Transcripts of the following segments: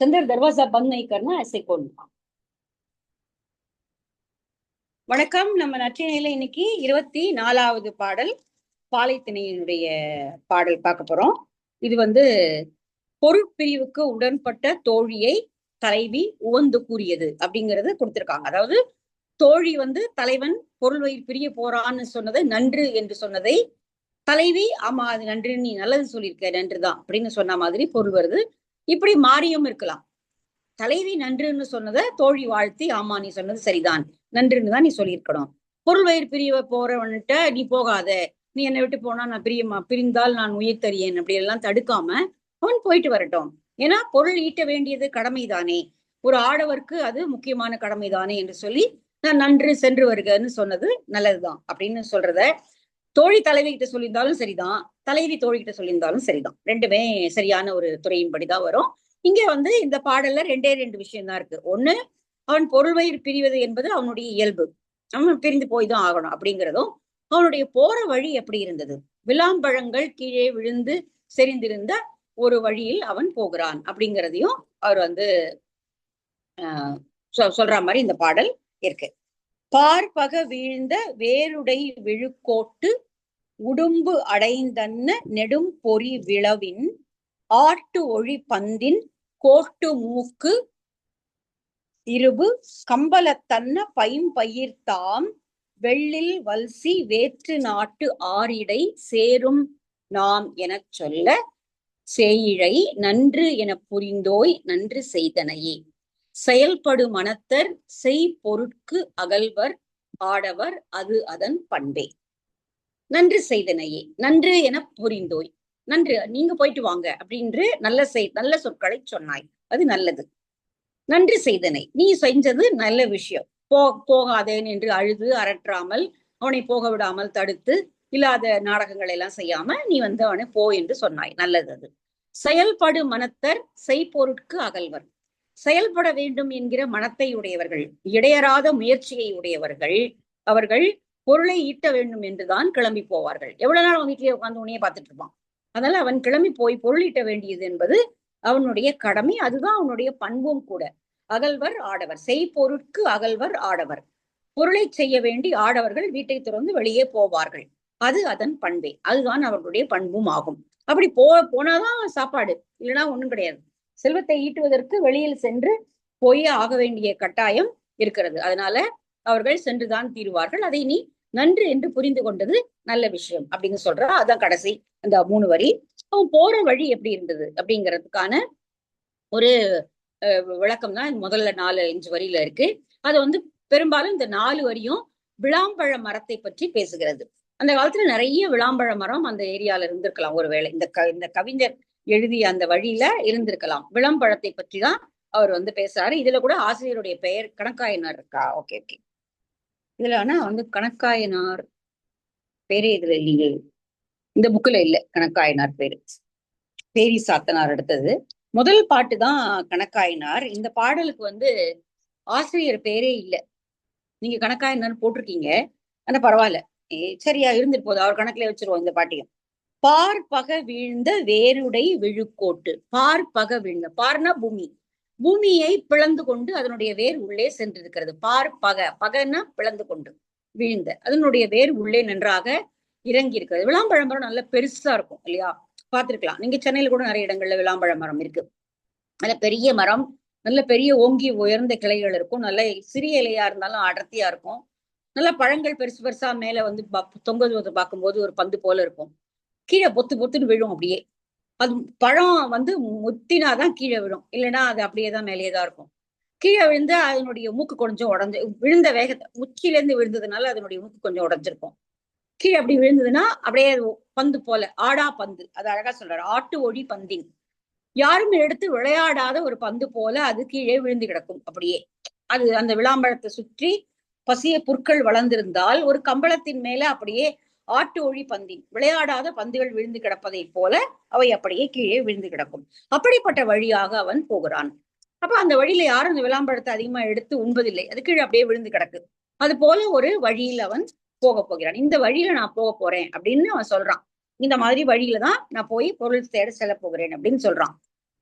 अंदर दरवाजा बंद नहीं करना ऐसे खोलना வணக்கம் நம்ம நற்றினையில இன்னைக்கு இருபத்தி நாலாவது பாடல் பாலைத்திணையினுடைய பாடல் பார்க்க போறோம் இது வந்து பொருட்பிரிவுக்கு உடன்பட்ட தோழியை தலைவி உவந்து கூறியது அப்படிங்கறது கொடுத்திருக்காங்க அதாவது தோழி வந்து தலைவன் பொருள் வயிறு பிரிய போறான்னு சொன்னதை நன்று என்று சொன்னதை தலைவி ஆமா அது நன்று நீ நல்லது சொல்லியிருக்க நன்றுதான் அப்படின்னு சொன்ன மாதிரி பொருள் வருது இப்படி மாறியும் இருக்கலாம். தலைவி நன்றுன்னு சொன்னதை தோழி வாழ்த்தி ஆமா நீ சொன்னது சரிதான். நன்றுன்னு தான் நீ சொல்லியிருக்கணும். பொருள் வயிறு பிரிய போறவன்கிட்ட நீ போகாத. நீ என்னை விட்டு போனா நான் பிரியமா பிரிந்தால் நான் உயிர் தரியேன் அப்படி எல்லாம் தடுக்காம அவன் போயிட்டு வரட்டும். ஏன்னா பொருள் ஈட்ட வேண்டியது கடமைதானே. ஒரு ஆடவருக்கு அது முக்கியமான கடமைதானே என்று சொல்லி நான் நன்று சென்று வருகன்னு சொன்னது நல்லதுதான் அப்படின்னு சொல்றத தோழி தலைவி கிட்ட சொல்லியிருந்தாலும் சரிதான். தலைவி தோழி கிட்ட சொல்லியிருந்தாலும் சரிதான். ரெண்டுமே சரியான ஒரு துறையின்படிதான் வரும். இங்க வந்து இந்த பாடல்ல ரெண்டே ரெண்டு விஷயம் தான் இருக்கு. ஒண்ணு அவன் பொருள்வயிர் பிரிவது என்பது அவனுடைய இயல்பு. அவன் பிரிந்து போய் தான் ஆகணும் அப்படிங்கிறதும் அவனுடைய போற வழி எப்படி இருந்தது? விளாம்பழங்கள் கீழே விழுந்து செறிந்திருந்த ஒரு வழியில் அவன் போகிறான் அப்படிங்கிறதையும் அவர் வந்து ஆஹ் சொல்ற மாதிரி இந்த பாடல் இருக்கு. பார்ப்பக வீழ்ந்த வேருடை விழுக்கோட்டு உடும்பு அடைந்தன்ன நெடும் பொறி விளவின் ஆட்டு ஒழி பந்தின் கோட்டு மூக்கு இருபு கம்பலத்தன்ன பைம்பயிர்த்தாம் வெள்ளில் வல்சி வேற்று நாட்டு ஆரிடை சேரும் நாம் எனச் சொல்ல சேயிழை நன்று எனப் புரிந்தோய் நன்று செய்தனையே. செயல்படு மனத்தர் செய் பொருட்கு அகல்வர் ஆடவர் அது அதன் பண்பே. நன்று செய்தனையே நன்று என புரிந்தோய். நன்று நீங்க போயிட்டு வாங்க அப்படின்று நல்ல செய் நல்ல சொற்களை சொன்னாய். அது நல்லது. நன்றி செய்தனை நீ செஞ்சது நல்ல விஷயம். போ போகாதேன் என்று அழுது அரற்றாமல் அவனை போக விடாமல் தடுத்து இல்லாத நாடகங்கள் எல்லாம் செய்யாம நீ வந்து அவனை போ என்று சொன்னாய். நல்லது அது. செயல்படு மனத்தர் செய்பொருட்கு அகல்வர். செயல்பட வேண்டும் என்கிற மனத்தை உடையவர்கள் இடையறாத முயற்சியை உடையவர்கள் அவர்கள் பொருளை ஈட்ட வேண்டும் என்றுதான் கிளம்பி போவார்கள். எவ்வளவு நாள் அவன் வீட்டிலேயே உட்காந்து உனையே பார்த்துட்டு இருப்பான். அதனால அவன் கிளம்பி போய் பொருள் ஈட்ட வேண்டியது என்பது அவனுடைய கடமை அதுதான் அவனுடைய பண்பும் கூட. அகல்வர் ஆடவர். செய்பொருட்கு அகல்வர் ஆடவர். பொருளை செய்ய வேண்டி ஆடவர்கள் வீட்டை திறந்து வெளியே போவார்கள். அது அதன் பண்பே. அதுதான் அவர்களுடைய பண்பும் ஆகும். அப்படி போ போனாதான் சாப்பாடு. இல்லைன்னா ஒண்ணும் கிடையாது. செல்வத்தை ஈட்டுவதற்கு வெளியில் சென்று போயே ஆக வேண்டிய கட்டாயம் இருக்கிறது. அதனால அவர்கள் சென்றுதான் தீருவார்கள். அதை நீ நன்று என்று புரிந்து கொண்டது நல்ல விஷயம் அப்படின்னு சொல்றா. அதான் கடைசி அந்த மூணு வரி. அவன் போற வழி எப்படி இருந்தது அப்படிங்கிறதுக்கான ஒரு விளக்கம் தான் முதல்ல நாலு அஞ்சு வரியில இருக்கு. அது வந்து பெரும்பாலும் இந்த நாலு வரியும் விளாம்பழ மரத்தை பற்றி பேசுகிறது. அந்த காலத்துல நிறைய விளாம்பழ மரம் அந்த ஏரியால இருந்திருக்கலாம். ஒருவேளை இந்த க இந்த கவிஞர் எழுதிய அந்த வழியில இருந்திருக்கலாம். விளம்பழத்தை பற்றி தான் அவர் வந்து பேசுறாரு. இதுல கூட ஆசிரியருடைய பெயர் கணக்காயனார் இருக்கா? ஓகே ஓகே இதுல ஆனா வந்து கணக்காயனார் பேரே இதுல இல்லையே. இந்த புக்ல இல்ல கணக்காயனார் பேரு. பேரி சாத்தனார் அடுத்தது. முதல் பாட்டு தான் கணக்காயனார். இந்த பாடலுக்கு வந்து ஆசிரியர் பேரே இல்ல. நீங்க கணக்காயனார் போட்டிருக்கீங்க. ஆனா பரவாயில்ல. சரியா இருந்துட்டு போதும் அவர் கணக்குல வச்சிருவோம் இந்த பாட்டியும். பார்ப்பக வீழ்ந்த வேருடை விழுக்கோட்டு. பார்ப்பக வீழ்ந்த பார்னா பூமி. பூமியை பிளந்து கொண்டு அதனுடைய வேர் உள்ளே சென்றிருக்கிறது. பார் பக பகன்னா பிளந்து கொண்டு வீழ்ந்த அதனுடைய வேர் உள்ளே நன்றாக இறங்கி இருக்கிறது விளாம்பழம் மரம் நல்ல பெருசா இருக்கும் இல்லையா? பார்த்திருக்கலாம். நீங்க சென்னையில கூட நிறைய இடங்கள்ல விளாம்பழ மரம் இருக்கு. நல்ல பெரிய மரம் நல்ல பெரிய ஓங்கி உயர்ந்த கிளைகள் இருக்கும். நல்ல சிறிய இலையா இருந்தாலும் அடர்த்தியா இருக்கும். நல்ல பழங்கள் பெருசு பெருசா மேல வந்து தொங்குவது பார்க்கும்போது ஒரு பந்து போல இருக்கும். கீழே பொத்து பொத்துன்னு விழும் அப்படியே. அது பழம் வந்து முத்தினாதான் கீழே விழும். இல்லைன்னா அது அப்படியே தான் மேலேயே தான் இருக்கும். கீழே விழுந்து அதனுடைய மூக்கு கொஞ்சம் உடஞ்சு விழுந்த வேகத்தை முச்சிலேருந்து இருந்து விழுந்ததுனால அதனுடைய மூக்கு கொஞ்சம் உடஞ்சிருக்கும். கீழே அப்படி விழுந்ததுன்னா அப்படியே பந்து போல ஆடா பந்து. அது அழகா சொல்றாரு ஆட்டு ஒளி பந்தின். யாரும் எடுத்து விளையாடாத ஒரு பந்து போல அது கீழே விழுந்து கிடக்கும் அப்படியே. அது அந்த விளாம்பழத்தை சுற்றி பசிய புற்கள் வளர்ந்திருந்தால் ஒரு கம்பளத்தின் மேல அப்படியே ஆட்டு பந்தி விளையாடாத பந்துகள் விழுந்து கிடப்பதை போல அவை அப்படியே கீழே விழுந்து கிடக்கும். அப்படிப்பட்ட வழியாக அவன் போகிறான். அப்ப அந்த வழியில யாரும் அந்த விளாம்பழத்தை அதிகமா எடுத்து உண்பதில்லை. அது கீழே அப்படியே விழுந்து கிடக்கு. அது போல ஒரு வழியில் அவன் போக போகிறான். இந்த வழியில நான் போக போறேன் அப்படின்னு அவன் சொல்றான். இந்த மாதிரி வழியில தான் நான் போய் பொருள் தேட செல்ல போகிறேன் அப்படின்னு சொல்றான்.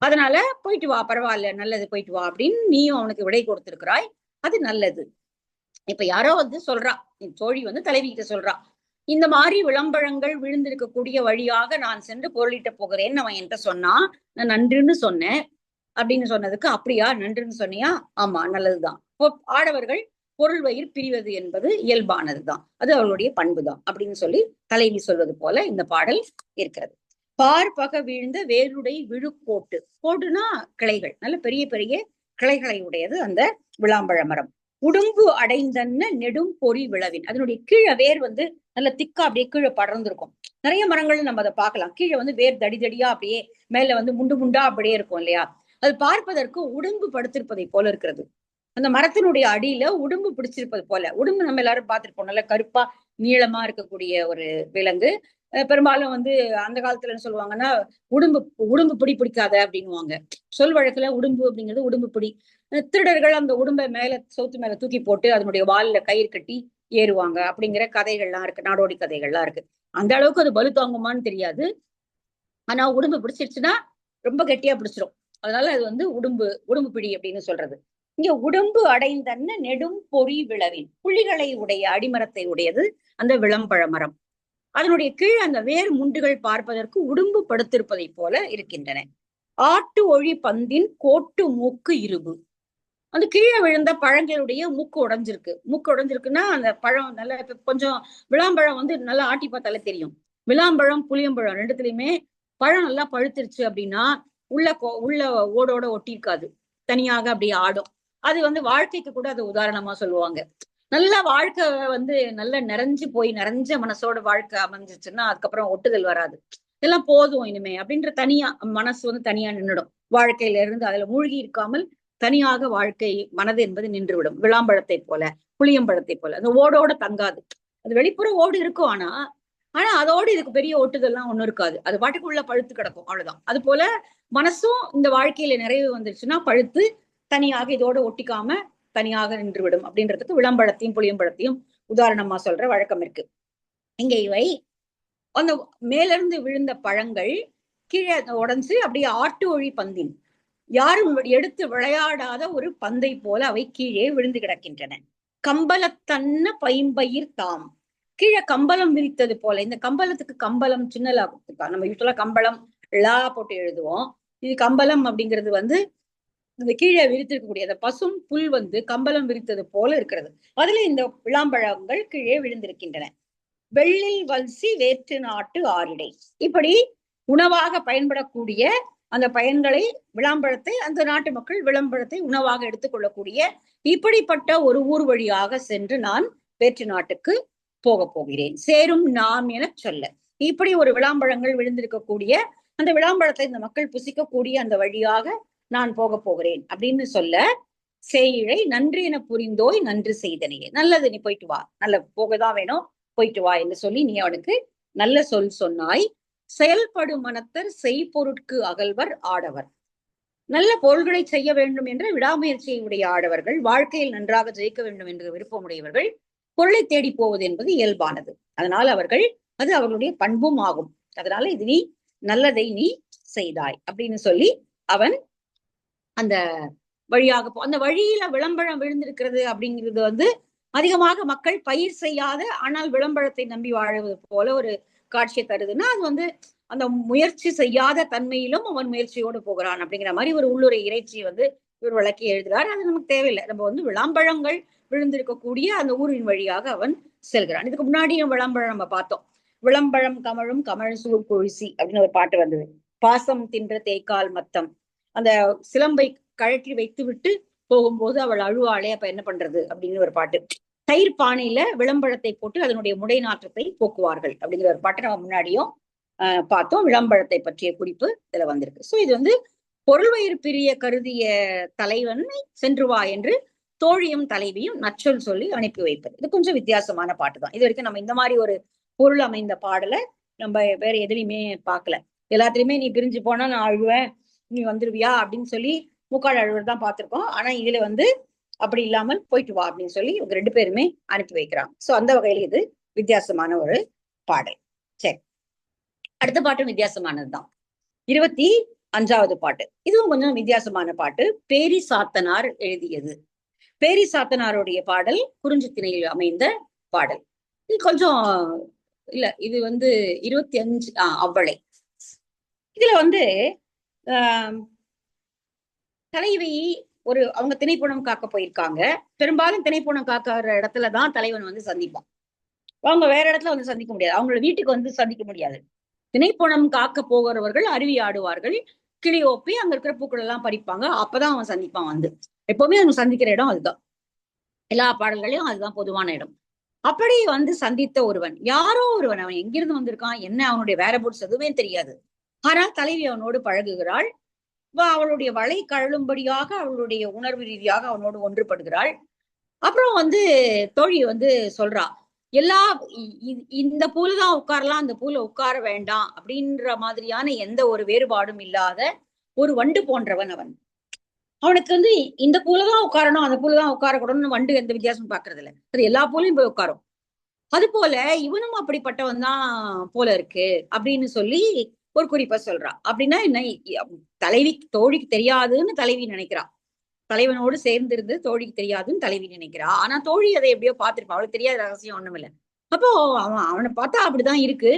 அதனால போயிட்டு வா பரவாயில்ல நல்லது போயிட்டு வா அப்படின்னு நீயும் அவனுக்கு விடை கொடுத்திருக்கிறாய். அது நல்லது. இப்ப யாரோ வந்து சொல்றா. என் தோழி வந்து தலைவி கிட்ட சொல்றா. இந்த மாதிரி விளம்பரங்கள் விழுந்திருக்கக்கூடிய வழியாக நான் சென்று பொருளிட்ட போகிறேன்னு அவன் என்கிட்ட சொன்னான் நான் நன்றுன்னு சொன்னேன் அப்படின்னு சொன்னதுக்கு அப்படியா நன்றுன்னு சொன்னியா? ஆமா நல்லதுதான். இப்போ ஆடவர்கள் பொருள் வயிறு பிரிவது என்பது இயல்பானதுதான். அது அவளுடைய பண்புதான் அப்படின்னு சொல்லி தலைவி சொல்வது போல இந்த பாடல் இருக்கிறது. பார்ப்பக வீழ்ந்த வேருடை விழுக்கோட்டு. கோட்டுனா கிளைகள் நல்ல பெரிய பெரிய கிளைகளை உடையது அந்த விளாம்பழ மரம். உடும்பு அடைந்தன்ன நெடும் பொறி விளவின். அதனுடைய கீழே வேர் வந்து நல்ல திக்கா அப்படியே கீழே படர்ந்திருக்கும். நிறைய மரங்கள் நம்ம அதை பார்க்கலாம். கீழே வந்து வேர் தடி தடியா அப்படியே மேல வந்து முண்டு முண்டா அப்படியே இருக்கும் இல்லையா? அது பார்ப்பதற்கு உடும்பு படுத்திருப்பதை போல இருக்கிறது. அந்த மரத்தினுடைய அடியில உடும்பு பிடிச்சிருப்பது போல. உடும்பு நம்ம எல்லாரும் பார்த்திருப்போம். நல்ல கருப்பா நீளமா இருக்கக்கூடிய ஒரு விலங்கு. பெரும்பாலும் வந்து அந்த காலத்துல என்ன சொல்லுவாங்கன்னா உடும்பு உடும்பு பிடி பிடிக்காத அப்படின்வாங்க சொல் வழக்குல உடும்பு அப்படிங்கிறது உடும்பு பிடி. திருடர்கள் அந்த உடும்பை மேல சவுத்து மேல தூக்கி போட்டு அதனுடைய வாலில கயிறு கட்டி ஏறுவாங்க. அப்படிங்கிற கதைகள்லாம் இருக்கு. நாடோடி கதைகள்லாம் இருக்கு. அந்த அளவுக்கு அது பலு தாங்குமான்னு தெரியாது. ஆனா உடும்பு பிடிச்சிருச்சுன்னா ரொம்ப கெட்டியா பிடிச்சிரும். அதனால அது வந்து உடும்பு உடும்பு பிடி அப்படின்னு சொல்றது. இங்க உடம்பு அடைந்தன்ன நெடும் பொறி விளவின். புள்ளிகளை உடைய அடிமரத்தை உடையது அந்த விளம்பழ மரம். அதனுடைய கீழ் அந்த வேர் முண்டுகள் பார்ப்பதற்கு உடும்பு படுத்திருப்பதை போல இருக்கின்றன. ஆட்டு ஒழி பந்தின் கோட்டு மூக்கு இருபு அந்த கீழே விழுந்த பழங்களுடைய மூக்கு உடைஞ்சிருக்கு. மூக்கு உடைஞ்சிருக்குன்னா அந்த பழம் நல்ல கொஞ்சம் விளாம்பழம் வந்து நல்லா ஆட்டி பார்த்தாலே தெரியும். விளாம்பழம் புளியம்பழம் ரெண்டுத்துலயுமே பழம் நல்லா பழுத்துருச்சு அப்படின்னா உள்ள உள்ள ஓடோட ஒட்டி இருக்காது தனியாக அப்படி ஆடும். அது வந்து வாழ்க்கைக்கு கூட அது உதாரணமா சொல்லுவாங்க. நல்ல வாழ்க்கை வந்து நல்ல நிறைஞ்சு போய் நிறைஞ்ச மனசோட வாழ்க்கை அமைஞ்சிச்சுன்னா அதுக்கப்புறம் ஒட்டுதல் வராது. இதெல்லாம் போதும் இனிமே அப்படின்ற தனியா மனசு வந்து தனியா நின்றுடும். வாழ்க்கையில இருந்து அதுல மூழ்கி இருக்காமல் தனியாக வாழ்க்கை மனது என்பது நின்றுவிடும். விளாம்பழத்தை போல புளியம்பழத்தை போல. அந்த ஓடோட தங்காது. அது வெளிப்புற ஓடு இருக்கும் ஆனா ஆனா அதோடு இதுக்கு பெரிய ஒட்டுதல்லாம் ஒண்ணும் இருக்காது. அது பாட்டுக்குள்ள பழுத்து கிடக்கும் அவ்வளவுதான். அது போல மனசும் இந்த வாழ்க்கையில நிறைவு வந்துருச்சுன்னா பழுத்து தனியாக இதோட ஒட்டிக்காம தனியாக நின்றுவிடும் அப்படின்றதுக்கு விளம்பழத்தையும் புளியம்பழத்தையும் உதாரணமா சொல்ற வழக்கம் இருக்கு. இங்க இவை அந்த மேலிருந்து விழுந்த பழங்கள் கீழே உடஞ்சு அப்படியே ஆட்டு ஒழி பந்தின். யாரும் எடுத்து விளையாடாத ஒரு பந்தை போல அவை கீழே விழுந்து கிடக்கின்றன. கம்பலத்தன்ன பைம்பயிர் தாம். கீழே கம்பளம் விரித்தது போல இந்த கம்பளத்துக்கு கம்பளம் சின்னலா நம்ம யூஸ்வலா கம்பளம் லா போட்டு எழுதுவோம். இது கம்பளம் அப்படிங்கிறது வந்து இந்த கீழே விரித்திருக்கக்கூடிய அந்த பசும் புல் வந்து கம்பளம் விரித்தது போல இருக்கிறது. அதுல இந்த விளாம்பழங்கள் கீழே விழுந்திருக்கின்றன. வெள்ளில் வல்சி வேற்று நாட்டு ஆரிடை இப்படி உணவாக பயன்படக்கூடிய அந்த பயன்களை விளாம்பழத்தை அந்த நாட்டு மக்கள் விளம்பரத்தை உணவாக எடுத்துக்கொள்ளக்கூடிய இப்படிப்பட்ட ஒரு ஊர் வழியாக சென்று நான் வேற்று நாட்டுக்கு போக போகிறேன். சேரும் நாம் என சொல்ல. இப்படி ஒரு விளாம்பழங்கள் விழுந்திருக்கக்கூடிய அந்த விளாம்பழத்தை இந்த மக்கள் புசிக்கக்கூடிய அந்த வழியாக நான் போக போகிறேன் அப்படின்னு சொல்ல செய்யிழை நன்றி என புரிந்தோய் நன்று செய்தனையே. நல்லது நீ போயிட்டு வா. நல்ல போகதான் வேணும்? போயிட்டு வா என்று சொல்லி நீ அவனுக்கு நல்ல சொல் சொன்னாய். செயல்படும் மனத்தர் செய்பொருட்கு அகல்வர் ஆடவர். நல்ல பொருள்களை செய்ய வேண்டும் என்ற விடாமுயற்சியை உடைய ஆடவர்கள் வாழ்க்கையில் நன்றாக ஜெயிக்க வேண்டும் என்ற விருப்பமுடையவர்கள் பொருளை தேடி போவது என்பது இயல்பானது. அதனால் அவர்கள் அது அவர்களுடைய பண்பும் ஆகும். அதனால இது நீ நல்லதை நீ செய்தாய் அப்படின்னு சொல்லி அவன் அந்த வழியாக போ அந்த வழியில விளம்பரம் விழுந்திருக்கிறது அப்படிங்கிறது வந்து அதிகமாக மக்கள் பயிர் செய்யாத ஆனால் விளம்பரத்தை நம்பி வாழ்வது போல ஒரு காட்சியை தருதுன்னா அது வந்து அந்த முயற்சி செய்யாத தன்மையிலும் அவன் முயற்சியோடு போகிறான் அப்படிங்கிற மாதிரி ஒரு உள்ளுரை இறைச்சி வந்து இவர் விளக்கி எழுதுகிறார் அது நமக்கு தேவையில்லை. நம்ம வந்து விளம்பரங்கள் விழுந்திருக்கக்கூடிய அந்த ஊரின் வழியாக அவன் செல்கிறான். இதுக்கு முன்னாடியும் விளம்பரம் நம்ம பார்த்தோம். விளம்பரம் கமழும் கமழ் சூழ் கொழிசி அப்படின்னு ஒரு பாட்டு வந்தது. பாசம் தின்ற தேய்க்கால் மத்தம். அந்த சிலம்பை கழற்றி வைத்து விட்டு போகும்போது அவள் அழுவாளே அப்ப என்ன பண்றது? அப்படின்னு ஒரு பாட்டு. தயிர் பானையில விளம்பரத்தை போட்டு அதனுடைய முடை நாற்றத்தை போக்குவார்கள் அப்படிங்கிற ஒரு பாட்டை நம்ம முன்னாடியும் ஆஹ் பார்த்தோம். விளம்பரத்தை பற்றிய குறிப்பு இதுல வந்திருக்கு. சோ இது வந்து பொருள் வயிறு பிரிய கருதிய தலைவனை சென்று வா என்று தோழியும் தலைவியும் நச்சொல் சொல்லி அனுப்பி வைப்பது. இது கொஞ்சம் வித்தியாசமான பாட்டு தான். இது வரைக்கும் நம்ம இந்த மாதிரி ஒரு பொருள் அமைந்த பாடலை நம்ம வேற எதுலையுமே பார்க்கல. எல்லாத்துலயுமே நீ பிரிஞ்சு போனா நான் அழுவேன் நீ வந்துருவியா அப்படின்னு சொல்லி முக்கால் அழுவர் தான் பார்த்திருக்கோம். ஆனா இதுல வந்து அப்படி இல்லாமல் போயிட்டு வா அப்படின்னு சொல்லி இவங்க ரெண்டு பேருமே அனுப்பி வைக்கிறாங்க. சோ அந்த வகையில இது வித்தியாசமான ஒரு பாடல். சரி. அடுத்த பாட்டும் வித்தியாசமானதுதான். இருபத்தி அஞ்சாவது பாட்டு. இதுவும் கொஞ்சம் வித்தியாசமான பாட்டு. பேரி சாத்தனார் எழுதியது. பேரி சாத்தனாருடைய பாடல் குறிஞ்சி திணையில் அமைந்த பாடல். இது கொஞ்சம் இல்ல இது வந்து இருபத்தி அஞ்சு ஆஹ் அவ்வளை. இதுல வந்து தலைவி ஒரு அவங்க திணைப்புணம் காக்க போயிருக்காங்க. பெரும்பாலும் திணைப்புணம் காக்கிற இடத்துலதான் தலைவன் வந்து சந்திப்பான். அவங்க வேற இடத்துல வந்து சந்திக்க முடியாது. அவங்களோட வீட்டுக்கு வந்து சந்திக்க முடியாது. திணைப்புணம் காக்க போகிறவர்கள் அருவி ஆடுவார்கள். கிளி ஓப்பி அங்க இருக்கிற பூக்கள் எல்லாம் பறிப்பாங்க. அப்பதான் அவன் சந்திப்பான் வந்து. எப்பவுமே அவங்க சந்திக்கிற இடம் அதுதான். எல்லா பாடல்களையும் அதுதான் பொதுவான இடம். அப்படி வந்து சந்தித்த ஒருவன் யாரோ ஒருவன் அவன் எங்கிருந்து வந்திருக்கான் என்ன அவனுடைய வேரபோட்ஸ் எதுவுமே தெரியாது. ஆனால் தலைவி அவனோடு பழகுகிறாள். அவளுடைய வலை கழலும்படியாக அவளுடைய உணர்வு ரீதியாக அவனோடு ஒன்றுபடுகிறாள். அப்புறம் வந்து தோழி வந்து சொல்றா எல்லா இந்த பூல தான் உட்காரலாம் அந்த பூல உட்கார வேண்டாம் அப்படின்ற மாதிரியான எந்த ஒரு வேறுபாடும் இல்லாத ஒரு வண்டு போன்றவன் அவன். அவனுக்கு வந்து இந்த பூல தான் உட்காரணும் அந்த பூல தான் உட்காரக்கூடாதுன்னு வண்டு எந்த வித்தியாசமும் பாக்குறது இல்லை அது எல்லா பூலையும் போய் உட்காரும். அது போல இவனும் அப்படிப்பட்டவன் தான் போல இருக்கு அப்படின்னு சொல்லி ஒரு குறிப்பா சொல்றா. அப்படின்னா என்ன? தலைவி தோழிக்கு தெரியாதுன்னு தலைவி நினைக்கிறா. தலைவனோடு சேர்ந்திருந்து தோழிக்கு தெரியாதுன்னு தலைவி நினைக்கிறா. ஆனா தோழி அதை எப்படியோ பார்த்திருப்பா. அவளுக்கு தெரியாத ரகசியம் ஒண்ணும் இல்லை அப்போ அவன் அவனை பார்த்தா அப்படிதான் இருக்கு.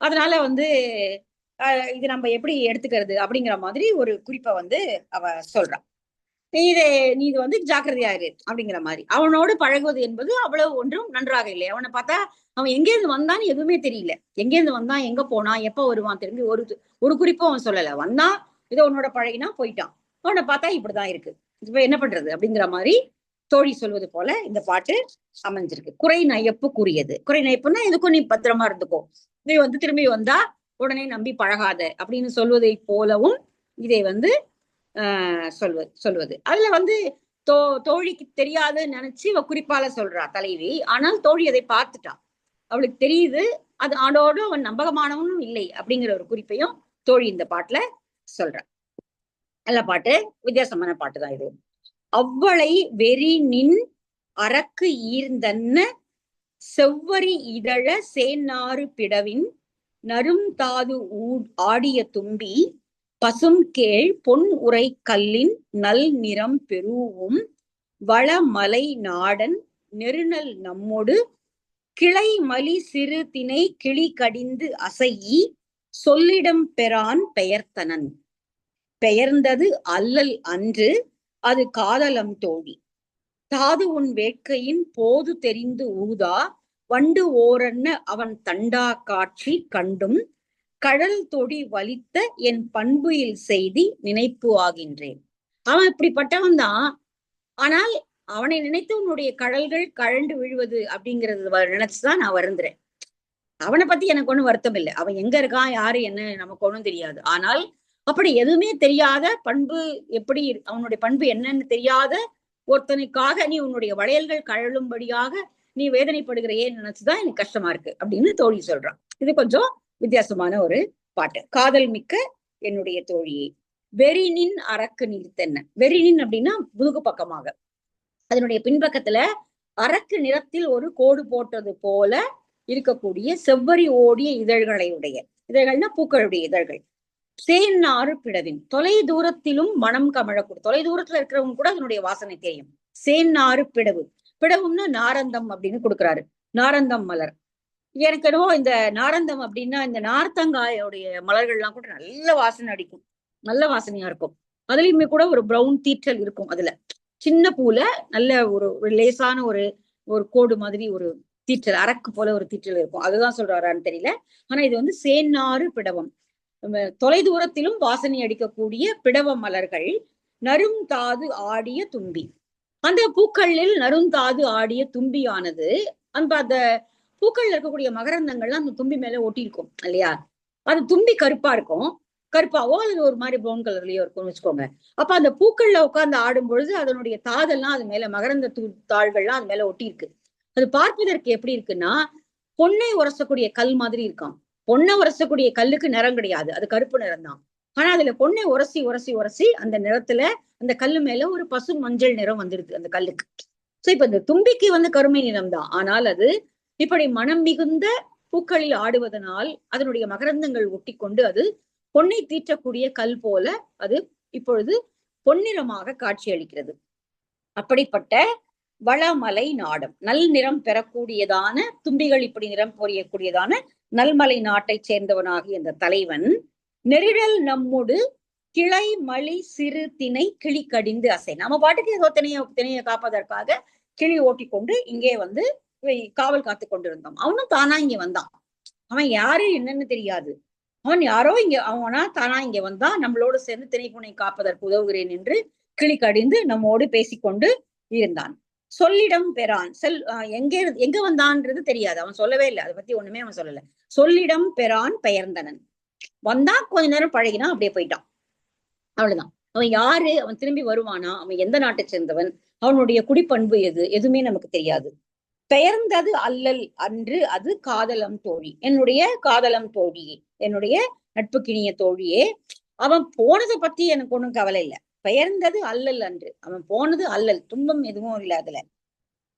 அதனால வந்து இது நம்ம எப்படி எடுத்துக்கிறது அப்படிங்கிற மாதிரி ஒரு குறிப்பை வந்து அவ சொல்றான் நீ இதை நீ இது வந்து ஜாக்கிரதையாரு அப்படிங்கிற மாதிரி. அவனோடு பழகுவது என்பது அவ்வளவு ஒன்றும் நன்றாக இல்லை. அவனை பார்த்தா அவன் எங்கேருந்து வந்தான்னு எதுவுமே தெரியல. எங்கேருந்து வந்தான் எங்க போனான் எப்ப வருவான் திரும்பி ஒரு ஒரு குறிப்பும் அவன் சொல்லல. வந்தான் இதோ உன்னோட பழகினா போயிட்டான். அவனை பார்த்தா இப்படிதான் இருக்கு. இப்ப என்ன பண்றது அப்படிங்கிற மாதிரி தோழி சொல்வது போல இந்த பாட்டு அமைஞ்சிருக்கு. குறை நயப்பு கூறியது. குறை நயப்புன்னா எதுக்கும் நீ பத்திரமா இருந்துக்கோ. நீ வந்து திரும்பி வந்தா உடனே நம்பி பழகாத அப்படின்னு சொல்வதை போலவும் இதை வந்து சொல்வது சொல்வது. அதுல வந்து தோ தோழிக்கு தெரியாதுன்னு நினைச்சு இவ குறிப்பால சொல்றா தலைவி. ஆனால் தோழி அதை பார்த்துட்டா. அவளுக்கு தெரியுது அது ஆடோடு அவன் நம்பகமானவனும் இல்லை அப்படிங்கிற ஒரு குறிப்பையும் தோழி இந்த பாட்டுல சொல்றா. நல்ல பாட்டு வித்தியாசமான பாட்டு தான் இது. அவ்வளை வெறி நின் அறக்கு ஈர்ந்தன்ன செவ்வரி இதழ சேநாறு பிடவின் நரும் தாது ஆடிய தும்பி பசும் கேழ் பொன் உரை கல்லின் நல் நிறம் பெருவும் வளமலை நாடன் நெருநல் நம்மொடு கிளை மலி சிறு திணை கிளி கடிந்து அசையி சொல்லிடம் பெறான் பெயர்த்தனன். பெயர்ந்தது அல்லல் அன்று அது காதலம் தோழி. தாது உன் வேட்கையின் போது தெரிந்து ஊதா வண்டு ஓரன்ன அவன் தண்டா காட்சி கண்டும் கடல் தொடி வலித்த என் பண்புயில் செய்தி நினைப்பு ஆகின்றேன். அவன் இப்படிப்பட்டவன் தான். ஆனால் அவனை நினைத்து உன்னுடைய கடல்கள் கழண்டு விழுவது அப்படிங்கறது நினைச்சுதான் நான் வருந்துறேன். அவனை பத்தி எனக்கு ஒண்ணும் வருத்தம் இல்லை. அவன் எங்க இருக்கான் யாரு என்ன நமக்கு ஒண்ணும் தெரியாது. ஆனால் அப்படி எதுவுமே தெரியாத பண்பு எப்படி அவனுடைய பண்பு என்னன்னு தெரியாத ஒருத்தனுக்காக நீ உன்னுடைய வளையல்கள் கழலும்படியாக நீ வேதனைப்படுகிறையே நினைச்சுதான் எனக்கு கஷ்டமா இருக்கு அப்படின்னு தோழி சொல்றான். இது கொஞ்சம் வித்தியாசமான ஒரு பாட்டு. காதல் மிக்க என்னுடைய தோழியை வெறினின் அரக்கு நிறுத்தென்ன? வெறினின் அப்படின்னா முதுகு பக்கமாக. அதனுடைய பின்பக்கத்துல அரக்கு நிறத்தில் ஒரு கோடு போட்டது போல இருக்கக்கூடிய செவ்வரி ஓடிய இதழ்களை உடைய இதழ்கள்னா பூக்களுடைய இதழ்கள். சேன்னாறு பிடவின். தொலை தூரத்திலும் மனம் கமழக்கூடும் தொலை தூரத்துல இருக்கிறவங்க கூட அதனுடைய வாசனை தெரியும். சேன்னாறு பிடவு. பிடவும்னா நாரந்தம் அப்படின்னு கொடுக்குறாரு. நாரந்தம் மலர். எனக்கு என்னவோ இந்த நாரந்தம் அப்படின்னா இந்த நார்த்தங்காயோடைய மலர்கள்லாம் கூட நல்ல வாசனை அடிக்கும். நல்ல வாசனையா இருக்கும். அதுலயுமே கூட ஒரு ப்ரௌன் தீற்றல் இருக்கும் அதுல. சின்ன பூல நல்ல ஒரு லேசான ஒரு ஒரு கோடு மாதிரி ஒரு தீற்றல் அரக்கு போல ஒரு தீற்றல் இருக்கும். அதுதான் சொல்றாரான்னு தெரியல. ஆனா இது வந்து சேன்னாறு பிடவம். தொலை தூரத்திலும் வாசனை அடிக்கக்கூடிய பிடவ மலர்கள் நருந்தாது ஆடிய தும்பி. அந்த பூக்களில் நருந்தாது ஆடிய தும்பியானது அந்த அந்த பூக்கள்ல இருக்கக்கூடிய மகரந்தங்கள்லாம் அந்த தும்பி மேல ஒட்டியிருக்கும் இல்லையா? அது தும்பி கருப்பா இருக்கும். கருப்பாவோ அது ஒரு மாதிரி ப்ரௌன் கலர்லயோ இருக்கும்னு வச்சுக்கோங்க. அப்ப அந்த பூக்கள்ல உட்கார்ந்து ஆடும் பொழுது அதனுடைய தாதெல்லாம் அது மேல மகரந்த தூ தாள்கள்லாம் அது மேல ஒட்டி இருக்கு அது பார்ப்பதற்கு எப்படி இருக்குன்னா பொன்னை உரசக்கூடிய கல் மாதிரி இருக்கான் பொண்ணை உரசக்கூடிய கல்லுக்கு நிறம் கிடையாது. அது கருப்பு நிறம் தான். ஆனா அதுல பொண்ணை உரசி உரசி உரசி அந்த நிறத்துல அந்த கல்லு மேல ஒரு பசு மஞ்சள் நிறம் வந்துருது அந்த கல்லுக்கு. சோ இப்ப இந்த தும்பிக்கு வந்து கருமை நிறம் தான் ஆனால் அது இப்படி மனம் மிகுந்த பூக்களில் ஆடுவதனால் அதனுடைய மகரந்தங்கள் ஒட்டி கொண்டு அது பொன்னை தீற்றக்கூடிய கல் போல அது இப்பொழுது பொன்னிறமாக காட்சியளிக்கிறது. அப்படிப்பட்ட வளமலை நாடம் நல் நிறம் பெறக்கூடியதான தும்பிகள் இப்படி நிறம் பொரியக்கூடியதான நல்மலை நாட்டை சேர்ந்தவனாகிய இந்த தலைவன் நெருடல் நம்முடு கிளை மலி சிறு திணை கிளி கடிந்து அசை. நம்ம பாட்டுக்கு ஏதோ திணைய திணையை காப்பதற்காக கிளி ஓட்டி கொண்டு இங்கே வந்து காவல் காத்து கொண்டிருந்தோம் அவனும் தானா இங்க வந்தான். அவன் யாரு என்னன்னு தெரியாது. அவன் யாரோ இங்க அவனா தானா இங்க வந்தான் நம்மளோடு சேர்ந்து திணைப்புனை காப்பதற்கு உதவுகிறேன் என்று கிளி கடிந்து நம்மோடு பேசிக்கொண்டு இருந்தான். சொல்லிடம் பெறான். செல் எங்க எங்க வந்தான்றது தெரியாது. அவன் சொல்லவே இல்லை. அதை பத்தி ஒண்ணுமே அவன் சொல்லல. சொல்லிடம் பெறான் பெயர்ந்தனன். வந்தா கொஞ்ச நேரம் பழகினா அப்படியே போயிட்டான். அவ்வளவுதான். அவன் யாரு? அவன் திரும்பி வருவானா? அவன் எந்த நாட்டை சேர்ந்தவன்? அவனுடைய குடிப்பண்பு எது? எதுவுமே நமக்கு தெரியாது. பெயர்ந்தது அல்லல் அன்று அது காதலம் தோழி. என்னுடைய காதலம் தோழியே என்னுடைய நட்பு கிணிய தோழியே அவன் போனதை பத்தி எனக்கு ஒண்ணும் கவலை இல்லை. பெயர்ந்தது அல்லல் அன்று அவன் போனது அல்லல் துன்பம் எதுவும் இல்லை. அதுல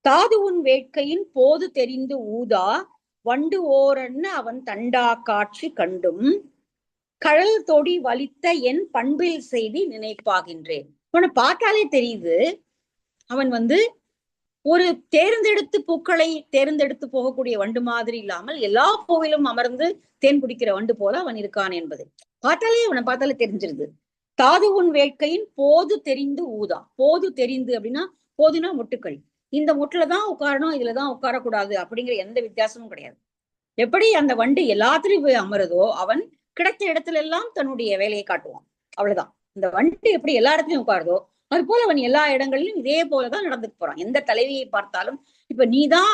தாது உன் வேட்கையின் போது தெரிந்து ஊதா வண்டு ஓரன்னு அவன் தண்டா காட்சி கண்டும் கழல் தொடி வலித்த என் பண்பில் செய்தி நினைப்பாகின்றேன். உன பார்த்தாலே தெரியுது அவன் வந்து ஒரு தேர்ந்தெடுத்து பூக்களை தேர்ந்தெடுத்து போகக்கூடிய வண்டு மாதிரி இல்லாமல் எல்லா பூவிலும் அமர்ந்து தேன் குடிக்கிற வண்டு போல அவன் இருக்கான் என்பது. பார்த்தாலே அவனை பார்த்தாலே தெரிஞ்சிருது. தாது உன் வேட்கையின் போது தெரிந்து ஊதா. போது தெரிந்து அப்படின்னா போதுனா முட்டுக்கள். இந்த முட்டுலதான் உட்காரணும் இதுலதான் உட்காரக்கூடாது அப்படிங்கிற எந்த வித்தியாசமும் கிடையாது. எப்படி அந்த வண்டு எல்லாத்துலயும் போய் அமருதோ அவன் கிடைத்த இடத்துல எல்லாம் தன்னுடைய வேலையை காட்டுவான். அவ்வளவுதான். இந்த வண்டு எப்படி எல்லா இடத்துலயும் உட்காருதோ அது போல அவன் எல்லா இடங்களிலும் இதே போலதான் நடந்துட்டு போறான். எந்த தலைவியை பார்த்தாலும் இப்ப நீதான்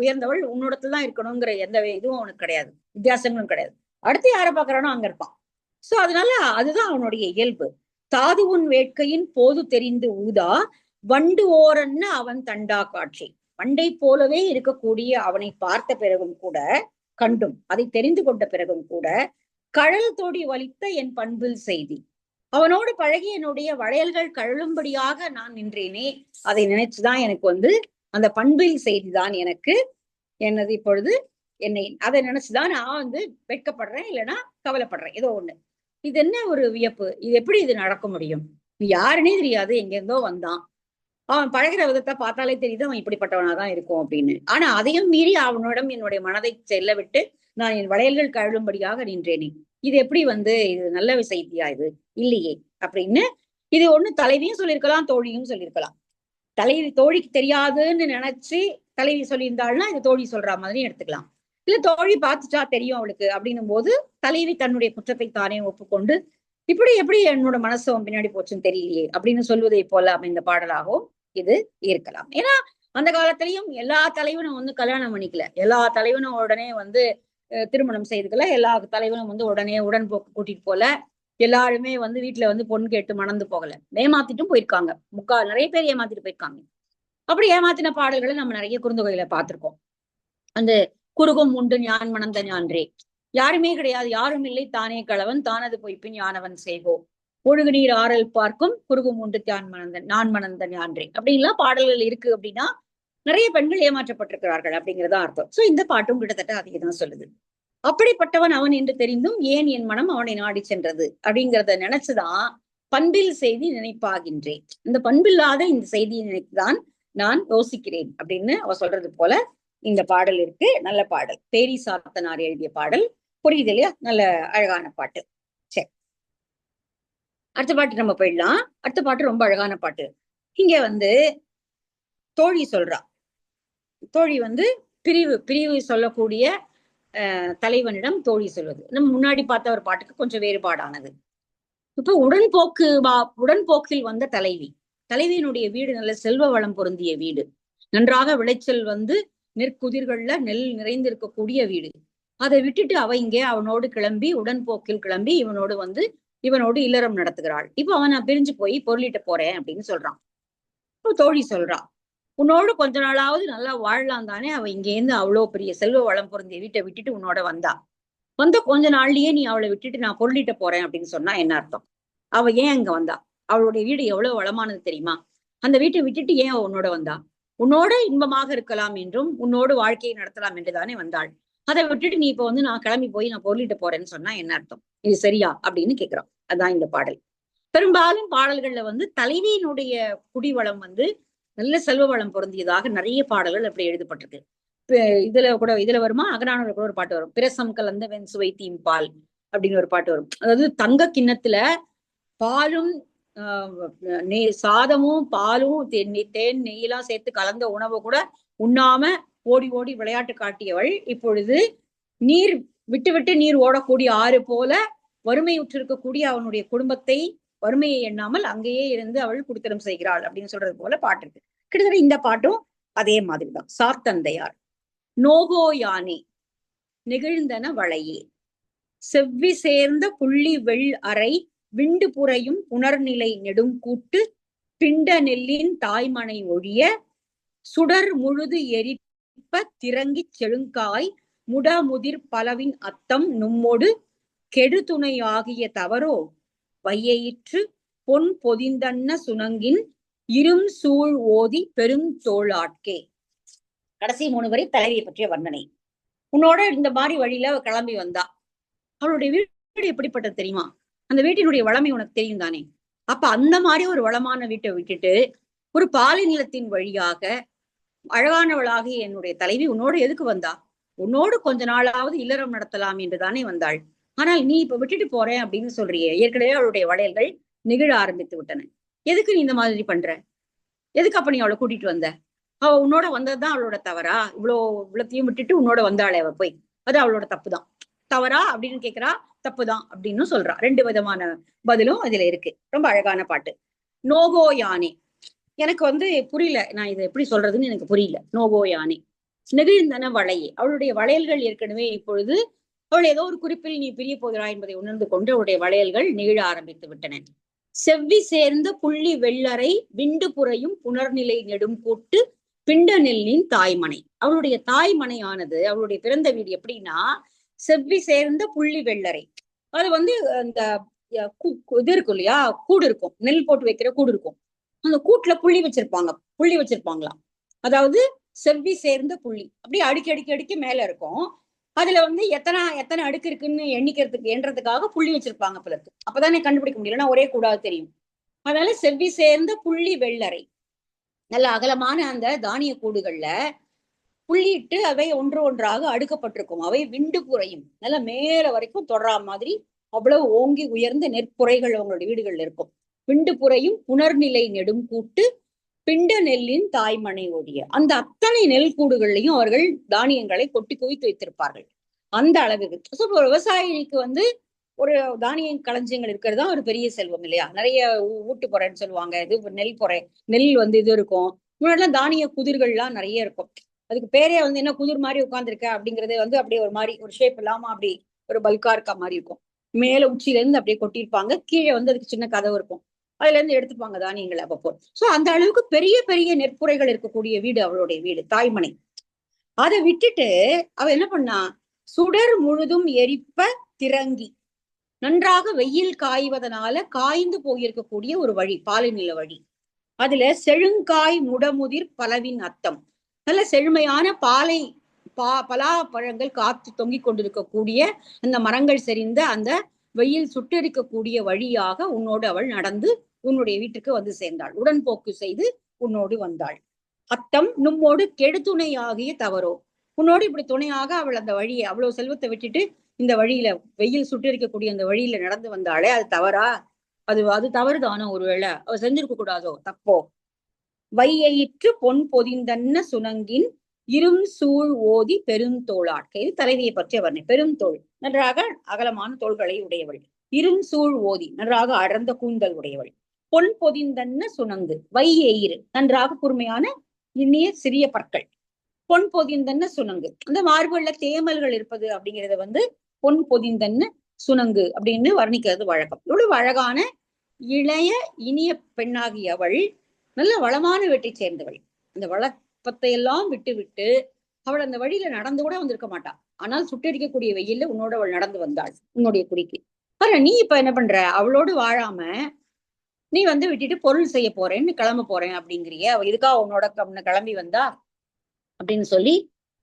உயர்ந்தவள் உன்னோடத்துல தான் இருக்கணுங்கிற எந்த இதுவும் அவனுக்கு கிடையாது. வித்தியாசங்களும் கிடையாது. அடுத்து யாரை பாக்குறானோ அங்க இருப்பான். சோ அதனால அதுதான் அவனுடைய இயல்பு. தாது உன் வேட்கையின் போது தெரிந்து ஊதா வண்டு ஓரன்னு அவன் தண்டா காட்சி. வண்டை போலவே இருக்கக்கூடிய அவனை பார்த்த பிறகும் கூட கண்டும் அதை தெரிந்து கொண்ட பிறகும் கூட கழல் தோடி வலித்த என் பண்பில் செய்தி. அவனோடு பழகி என்னுடைய வளையல்கள் கழும்படியாக நான் நின்றேனே. அதை நினைச்சுதான் எனக்கு வந்து அந்த பண்பில் செய்திதான் எனக்கு என்னது இப்பொழுது என்னை அதை நினைச்சுதான் நான் வந்து வெட்கப்படுறேன் இல்லைன்னா கவலைப்படுறேன். ஏதோ ஒண்ணு. இது என்ன ஒரு வியப்பு? இது எப்படி இது நடக்க முடியும்? யாருன்னே தெரியாது. எங்கேருந்தோ வந்தான். அவன் பழகிற விதத்தை பார்த்தாலே தெரியுது அவன் இப்படிப்பட்டவனாதான் இருக்கும் அப்படின்னு. ஆனா அதையும் மீறி அவனிடம் என்னுடைய மனதை செல்ல விட்டு நான் என் வளையல்கள் கழும்படியாக நின்றேனே. இது எப்படி வந்து இது நல்ல செய்தியா இது? இல்லையே. அப்படின்னு இது ஒண்ணு தலைவியும் சொல்லியிருக்கலாம் தோழியும் சொல்லியிருக்கலாம். தலைவி தோழிக்கு தெரியாதுன்னு நினைச்சு தலைவி சொல்லியிருந்தாள்னா இது தோழி சொல்ற மாதிரி எடுத்துக்கலாம். இல்ல தோழி பார்த்துட்டா தெரியும் அவளுக்கு அப்படின்னும் போது தலைவி தன்னுடைய குற்றத்தை தானே ஒப்புக்கொண்டு இப்படி எப்படி என்னோட மனசு பின்னாடி போச்சுன்னு தெரியலையே அப்படின்னு சொல்வதை போல அமைந்த பாடலாகவும் இது இருக்கலாம். ஏன்னா அந்த காலத்திலயும் எல்லா தலைவனும் வந்து கல்யாணம் பண்ணிக்கல. எல்லா தலைவனும் உடனே வந்து திருமணம் செய்துக்கல. எல்லா தலைவரும் வந்து உடனே உடன்போக்கு கூட்டிட்டு போல. எல்லாருமே வந்து வீட்டுல வந்து பொண்ணு கேட்டு மணந்து போகல. ஏமாத்திட்டும் போயிருக்காங்க. முக்கால் நிறைய பேர் ஏமாத்திட்டு போயிருக்காங்க. அப்படி ஏமாத்தின பாடல்களை நம்ம நிறைய குறுந்தொகையில பார்த்திருக்கோம். அந்த குறுகும் உண்டு ஞான் மணந்த ஞான்றே. யாருமே கிடையாது. யாரும் இல்லை. தானே கலவன். தானது பொய்ப்பின் யானவன் செய்கோ. ஒழுகு நீர் ஆறல் பார்க்கும் குறுகும் உண்டு தியான் மணந்த நான் மணந்த ஞான்றே. அப்படின்லாம் பாடல்கள் இருக்கு அப்படின்னா நிறைய பெண்கள் ஏமாற்றப்பட்டிருக்கிறார்கள் அப்படிங்கிறதா அர்த்தம். சோ இந்த பாட்டும் கிட்டத்தட்ட அதே தான் சொல்லுது. அப்படிப்பட்டவன் அவன் என்று தெரிந்தும் ஏன் என் மனம் அவனை நாடி சென்றது அப்படிங்கிறத நினைச்சுதான் பண்பில் செய்தி நினைப்பாகின்றேன். இந்த பண்பில்லாத இந்த செய்தியை நினைத்துதான் நான் யோசிக்கிறேன் அப்படின்னு அவ சொல்றது போல இந்த பாடல் இருக்கு. நல்ல பாடல். பேரி சாத்தனார் எழுதிய பாடல். புரியுது இல்லையா? நல்ல அழகான பாட்டு. சரி. அடுத்த பாட்டு நம்ம போயிடலாம். அடுத்த பாட்டு ரொம்ப அழகான பாட்டு. இங்க வந்து தோழி சொல்றா. தோழி வந்து பிரிவு பிரிவு சொல்லக்கூடிய தலைவனிடம் தோழி சொல்வது. நம்ம முன்னாடி பார்த்த ஒரு பாட்டுக்கு கொஞ்சம் வேறுபாடானது. இப்ப உடன்போக்கு வா உடன்போக்கில் வந்த தலைவி. தலைவியினுடைய வீடு நல்ல செல்வ வளம் பொருந்திய வீடு. நன்றாக விளைச்சல் வந்து நெற்குதிர்கள்ல நெல் நிறைந்திருக்கக்கூடிய வீடு. அதை விட்டுட்டு அவ இங்கே அவனோடு கிளம்பி உடன்போக்கில் கிளம்பி இவனோடு வந்து இவனோடு இல்லறம் நடத்துகிறாள். இப்ப அவன் நான் பிரிஞ்சு போய் பொருளிட்ட போறேன் அப்படின்னு சொல்றான். தோழி சொல்றான் உன்னோடு கொஞ்ச நாளாவது நல்லா வாழலாம் தானே? அவ இங்கேருந்து அவ்வளோ பெரிய செல்வ வளம் பொருந்திய வீட்டை விட்டுட்டு உன்னோட வந்தா. வந்த கொஞ்ச நாள்லயே நீ அவளை விட்டுட்டு நான் பொருளிட்ட போறேன் அப்படின்னு சொன்னா என்ன அர்த்தம்? அவ ஏன் அங்க வந்தா? அவளுடைய வீடு எவ்வளவு வளமானது தெரியுமா? அந்த வீட்டை விட்டுட்டு ஏன் உன்னோட வந்தா? உன்னோட இன்பமாக இருக்கலாம் என்றும் உன்னோடு வாழ்க்கையை நடத்தலாம் என்று தானே வந்தாள். அதை விட்டுட்டு நீ இப்ப வந்து நான் கிளம்பி போய் நான் பொருளிட்டு போறேன்னு சொன்னா என்ன அர்த்தம்? இது சரியா? அப்படின்னு கேக்குறான். அதான் இந்த பாடல். பெரும்பாலும் பாடல்கள்ல வந்து தலைவியினுடைய குடிவளம் வந்து நல்ல செல்வ வளம் பொருந்தியதாக நிறைய பாடல்கள் அப்படி எழுதப்பட்டிருக்கு. இதுல கூட இதுல வருமா? அகரானூர்ல கூட ஒரு பாட்டு வரும். பிரசம் கலந்த வெண் சுவை தீம்பால் அப்படின்னு ஒரு பாட்டு வரும். அதாவது தங்க கிண்ணத்துல பாலும் ஆஹ் நெய் சாதமும் பாலும் தேன் தேன் நெய்யெல்லாம் சேர்த்து கலந்த உணவை கூட உண்ணாம ஓடி ஓடி விளையாட்டு காட்டியவள். இப்பொழுது நீர் விட்டு விட்டு நீர் ஓடக்கூடிய ஆறு போல வறுமையுற்றிருக்கக்கூடிய அவனுடைய குடும்பத்தை வறுமையை எண்ணாமல் அங்கேயே இருந்து அவள் குடித்தனம் செய்கிறாள் அப்படின்னு சொல்றது போல பாட்டு இருக்கு. கிட்டத்தட்ட இந்த பாட்டும் அதே மாதிரிதான். சாத்தந்தையார் நோகோ யானே நெகிழ்ந்தன வளையே. செவ்வி சேர்ந்த புள்ளி வெள் அறை விண்டு புறையும் புனர்நிலை நெடும் கூட்டு பிண்ட நெல்லின் தாய்மனை ஒழிய சுடர் முழுது எரிப்ப திறங்கிச் செழுங்காய் முடமுதிர் பலவின் அத்தம் நும்மோடு கெடுதுணையாகிய தவறோ வையையிற்று பொன் பொதிந்தன்ன சுனங்கின் இரும் சூழ் ஓதி பெரும் தோளாட்கே. கடைசி மூணு வரை தலைவியை பற்றிய வர்ணனை. உன்னோட இந்த மாதிரி வழியில அவ கிளம்பி வந்தா. அவளுடைய வீடு எப்படிப்பட்டது தெரியுமா? அந்த வீட்டினுடைய வளமை உனக்கு தெரியும் தானே? அப்ப அந்த மாதிரி ஒரு வளமான வீட்டை விட்டுட்டு ஒரு பாலை நிலத்தின் வழியாக அழகானவளாகி என்னுடைய தலைவி உன்னோடு எதுக்கு வந்தா? உன்னோடு கொஞ்ச நாளாவது இல்லறம் நடத்தலாம் என்று தானே வந்தாள். ஆனால் நீ இப்ப விட்டுட்டு போறேன் அப்படின்னு சொல்றியே. ஏற்கனவே அவளுடைய வளையல்கள் நிகழ ஆரம்பித்து விட்டன. எதுக்கு நீ இந்த மாதிரி பண்ற? எதுக்கு அப்ப நீ அவளை கூட்டிட்டு வந்த? அவ உன்னோட வந்ததுதான் அவளோட தவறா? இவ்வளோ இவ்வளத்தையும் விட்டுட்டு உன்னோட வந்தாளே அவ போய். அது அவளோட தப்புதான். தவறா அப்படின்னு கேக்குறா தப்புதான் அப்படின்னு சொல்றா. ரெண்டு விதமான பதிலும் அதுல இருக்கு. ரொம்ப அழகான பாட்டு. நோகோ யானே. எனக்கு வந்து புரியல. நான் இதை எப்படி சொல்றதுன்னு எனக்கு புரியல. நோகோ யானே. நெகிழ்ந்தன வளையே. அவளுடைய வளையல்கள் ஏற்கனவே இப்பொழுது அவள் ஏதோ ஒரு குறிப்பில் நீ பிரிய போகிறாய் என்பதை உணர்ந்து கொண்டு அவளுடைய வளையல்கள் நீழ ஆரம்பித்து விட்டன. செவ்வி சேர்ந்த புள்ளி வெள்ளரை விண்டு புறையும் புனர்நிலை நெடும் கூட்டு பிண்ட நெல்லின் தாய்மனை. அவளுடைய தாய்மனையானது அவளுடைய பிறந்த வீடு எப்படின்னா செவ்வி சேர்ந்த புள்ளி வெள்ளரை. அது வந்து அந்த இது இருக்கும் இல்லையா? கூடு இருக்கும். நெல் போட்டு வைக்கிற கூடு இருக்கும். அந்த கூட்டுல புள்ளி வச்சிருப்பாங்க. புள்ளி வச்சிருப்பாங்களாம். அதாவது செவ்வி சேர்ந்த புள்ளி. அப்படியே அடுக்கி அடுக்கி அடுக்கி மேல இருக்கும். அதுல வந்து எத்தனை எத்தனை அடுக்கு இருக்குன்னு எண்ணிக்கிறதுக்கு எண்றதுக்காக புள்ளி வச்சிருப்பாங்க பிளக்கு அப்பதானே கண்டுபிடிக்க முடியலன்னா ஒரே கூடாது தெரியும். அதனால செவ்வி சேர்ந்த புள்ளி வெள்ளரை. நல்ல அகலமான அந்த தானிய கூடுகள்ல புள்ளிட்டு அவை ஒன்று ஒன்றாக அடுக்கப்பட்டிருக்கும். அவை விண்டு குறையும். நல்ல மேல வரைக்கும் தொடரா மாதிரி அவ்வளவு ஓங்கி உயர்ந்த நெற்புரைகள் அவங்களோட வீடுகள்ல இருக்கும். விண்டு புறையும் புனர்நிலை நெடும் கூட்டு பிண்ட நெல்லின் தாய்மனை அந்த அத்தனை நெல் கூடுகள்லையும் அவர்கள் தானியங்களை கொட்டி குவித்து வைத்திருப்பார்கள். அந்த அளவுக்கு. ஸோ விவசாயிக்கு வந்து ஒரு தானிய களஞ்சியங்கள் இருக்கிறது தான் ஒரு பெரிய செல்வம் இல்லையா? நிறைய ஊட்டு பொறைன்னு சொல்லுவாங்க. இது நெல் பொறை நெல் வந்து இது இருக்கும். முன்னாடிலாம் தானிய குதிர்கள்லாம் நிறைய இருக்கும். அதுக்கு பேரே வந்து என்ன குதிர் மாதிரி உட்காந்துருக்க அப்படிங்கறது வந்து அப்படியே ஒரு மாதிரி ஒரு ஷேப் இல்லாம அப்படி ஒரு பல்கா இருக்க மாதிரி இருக்கும். மேல உச்சியில இருந்து அப்படியே கொட்டியிருப்பாங்க. கீழே வந்து அதுக்கு சின்ன கதவு இருக்கும். அதுல இருந்து எடுத்துப்பாங்க தானியங்களை அப்பப்போ. சோ அந்த அளவுக்கு பெரிய பெரிய நெற்புரைகள் இருக்கக்கூடிய வீடு அவளுடைய வீடு தாய்மனை. அதை விட்டுட்டு அவ என்ன பண்ணா? சுடர் முழுதும் எரிப்ப திறங்கி நன்றாக வெயில் காய்வதனால காய்ந்து போயிருக்கக்கூடிய ஒரு வழி பாலைநில வழி. அதுல செழுங்காய் முடமுதிர் பலவின் அத்தம் நல்ல செழுமையான பாலை பா பலா பழங்கள் காத்து தொங்கிக் கொண்டிருக்கக்கூடிய அந்த மரங்கள் செறிந்த அந்த வெயில் சுட்டரிக்கக்கூடிய வழியாக உன்னோடு அவள் நடந்து உன்னுடைய வீட்டுக்கு வந்து சேர்ந்தாள். உடன்போக்கு செய்து உன்னோடு வந்தாள். அத்தம் நும்மோடு கெடுத்துணையாகிய தவறோ. உன்னோடு இப்படி துணையாக அவள் அந்த வழியை அவ்வளவு செல்வத்தை விட்டுட்டு இந்த வழியில வெயில் சுட்டரிக்கக்கூடிய அந்த வழியில நடந்து வந்தாளே அது தவறா? அது அது தவறுதானோ ஒருவேளை? அவ செஞ்சிருக்க கூடாதோ? தப்போ? வையிற்று பொன் பொதிந்தன்ன சுனங்கின் இரும் சூழ் ஓதி பெருந்தோளாட்கை இது தலைவியை பற்றி வர்ணனை. பெருந்தோள். நன்றாக அகலமான தோள்களை உடையவள். இரும் சூழ் ஓதி நன்றாக அடர்ந்த கூந்தல் உடையவள். பொன் பொதிந்தன்ன சுனங்கு வை எயிறு நன்றாக கூர்மையான இனிய சிறிய பற்கள். பொன் பொதிந்தன்ன சுனங்கு அந்த மார்புள்ள தேமல்கள் இருப்பது அப்படிங்கறத வந்து பொன் பொதிந்தன்ன சுனங்கு அப்படின்னு வர்ணிக்கிறது வழக்கம். இவ்வளவு அழகான இளைய இனிய பெண்ணாகிய அவள் நல்ல வளமான வீட்டை சேர்ந்தவள். அந்த வளப்பத்தை எல்லாம் விட்டு விட்டு அவள் அந்த வழியில நடந்து கூட வந்திருக்க மாட்டாள் ஆனால் சுட்டடிக்கக்கூடிய வெயில்ல உன்னோட அவள் நடந்து வந்தாள் உன்னுடைய குடிக்கு. பாரு நீ இப்ப என்ன பண்ற? அவளோடு வாழாம நீ வந்து விட்டுட்டு பொருள் செய்ய போறேன்னு கிளம்ப போறேன் அப்படிங்கிறிய. அவ இதுக்காக உன்னோட கிளம்பி வந்தா? அப்படின்னு சொல்லி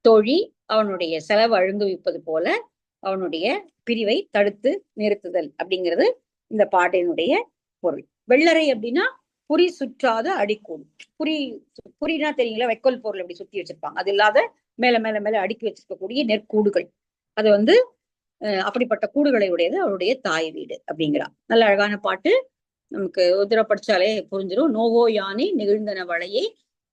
தோழி அவனுடைய செலவு அழுங்குவிப்பது போல அவனுடைய பிரிவை தடுத்து நிறுத்துதல் அப்படிங்கிறது இந்த பாட்டினுடைய பொருள். வெள்ளரை அப்படின்னா புரி சுற்றாத அடிக்கூடு. புரி புரினா தெரியுங்களா? வைக்கோல் பொருள் அப்படி சுத்தி வச்சிருப்பாங்க. அது இல்லாத மேல மேல மேல அடுக்கி வச்சிருக்கக்கூடிய நெற்கூடுகள். அது வந்து அப்படிப்பட்ட கூடுகளை உடையது அவருடைய தாய் வீடு அப்படிங்கிறா நல்ல அழகான பாட்டு. நமக்கு உதிர படிச்சாலே புரிஞ்சிடும் நோவோ யானை நிகழ்ந்தன வளையே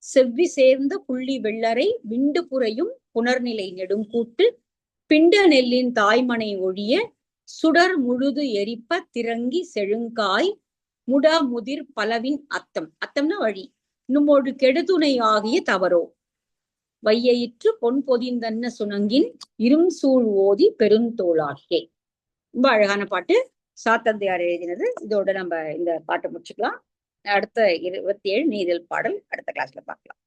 செவ்வி சேர்ந்த புள்ளி வெள்ளரை விண்டு புறையும் புனர்நிலை நெடுங்கூட்டு பிண்ட நெல்லின் தாய்மனை ஒழிய சுடர் முழுது எரிப்ப திரங்கி செழுங்காய் முடா முதிர் பலவின் அத்தம். அத்தம்னா வழி. நும்மொடு கெடுதுணை ஆகிய தவறோ. வையிற்று பொன் பொதிந்தன்ன சுணங்கின் இரும் சூழ் ஓதி பெருந்தோளாகியே ரொம்ப அழகான பாட்டு. சாத்தந்தையார் எழுதினது. இதோட நம்ம இந்த பாட்டை முடிச்சுக்கலாம். அடுத்த இருபத்தி ஏழு நீதல் பாடல் அடுத்த கிளாஸ்ல பார்க்கலாம்.